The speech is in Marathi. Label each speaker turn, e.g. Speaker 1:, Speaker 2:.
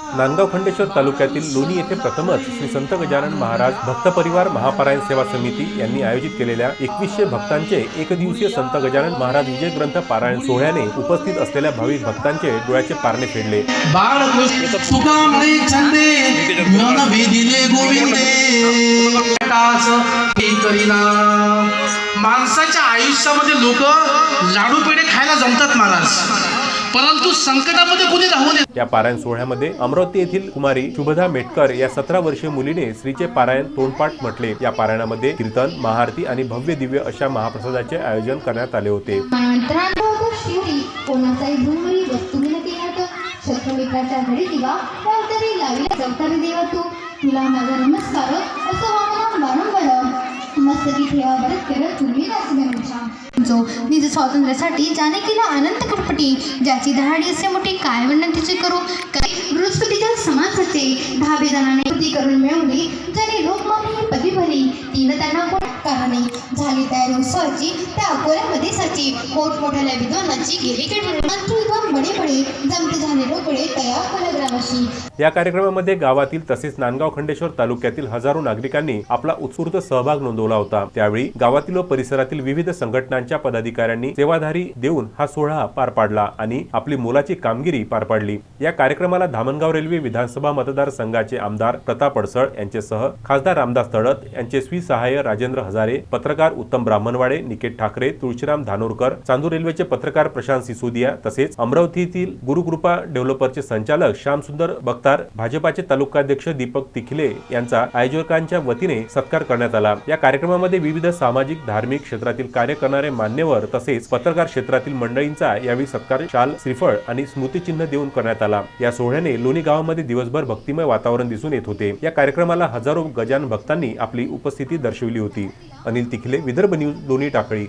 Speaker 1: नांदगाव खंडेश्वर तालुक्यातील लोणी येथे प्रथमच श्री संत गजानन महाराज भक्त परिवार महापारायण सेवा समिती यांनी आयोजित केलेल्या एकवीसशे भक्तांचे एकदिवसीय संत गजानन महाराज विजय ग्रंथ पारायण सोहळ्याने उपस्थित असलेल्या भाविक भक्तांचे डोळ्याचे पारणे फेडले.
Speaker 2: माणसाच्या आयुष्यामध्ये लोक लाडू पेढे खायला जमतात महाराज. परंतु संकटामध्ये कोणी राहू नये.
Speaker 1: या पारायण सोहळ्यामध्ये अमरावती येथील कुमारी शुभदा मेटकर या सतरा वर्षीय मुलीने श्रीचे पारायण तोंडपाठ म्हटले. या पारायणामध्ये कीर्तन महाआरती आणि भव्य दिव्य अशा महाप्रसादाचे आयोजन करण्यात आले होते.
Speaker 3: दिवा लावल्या देवा तू तुला माझा नमस्कार असं वारंवार मस्तकी ठेवा बरं? करत तुम्ही राजगणच्या जो निज स्वातंत्र्यासाठी ज्याने केला अनंत कृपटी ज्याची दहाडी असे मोठी काय वर्णन तिचे करू? काय बृहस्पतीच्या समाजाचे दहा कृती करून मिळवली ज्याने लोकमान्य पदी भरली तिनं त्यांना कोण कारणे? झाली तयार उत्सवाची त्या अकोल्यामध्ये साची. मोठमोठ्या विद्वानाची गेली केली विद्वान बडे
Speaker 1: या कार्यक्रमामध्ये गावातील तसेच नांदगाव खंडेश्वर तालुक्यातील हजारो नागरिकांनी आपला उत्स्फूर्त सहभाग नोंदवला होता. त्यावेळी गावातील व परिसरातील विविध संघटनांच्या पदाधिकाऱ्यांनी सेवाधारी देऊन हा सोहळा पार पाडला आणि आपली मोलाची कामगिरी पार पाडली. या कार्यक्रमाला धामणगाव रेल्वे विधानसभा मतदारसंघाचे आमदार प्रताप अडसळ यांच्यासह खासदार रामदास तळत यांचे स्वी सहाय्य राजेंद्र हजारे पत्रकार उत्तम ब्राह्मणवाडे निकेत ठाकरे तुळशीराम धानोरकर चांदूर रेल्वेचे पत्रकार प्रशांत सिसोदिया तसेच येथील गुरुकृपा डेव्हलपरचे संचालक श्यामसुंदर बख्तार भाजपाचे तालुकाध्यक्ष दीपक तिखले यांचा आयोजकांच्या वतीने सत्कार करण्यात आला. या कार्यक्रमामध्ये विविध सामाजिक धार्मिक क्षेत्रातील कार्य करणारे मान्यवर तसेच पत्रकार क्षेत्रातील मंडळींचा यावेळी सत्कार शाल श्रीफळ आणि स्मृतिचिन्ह देऊन करण्यात आला. या सोहळ्याने लोणी गावामध्ये दिवसभर भक्तिमय वातावरण दिसून येत होते. या कार्यक्रमाला हजारो गजान भक्तांनी आपली उपस्थिती दर्शविली होती. अनिल तिखले विदर्भ न्यूज लोणी टाकळी.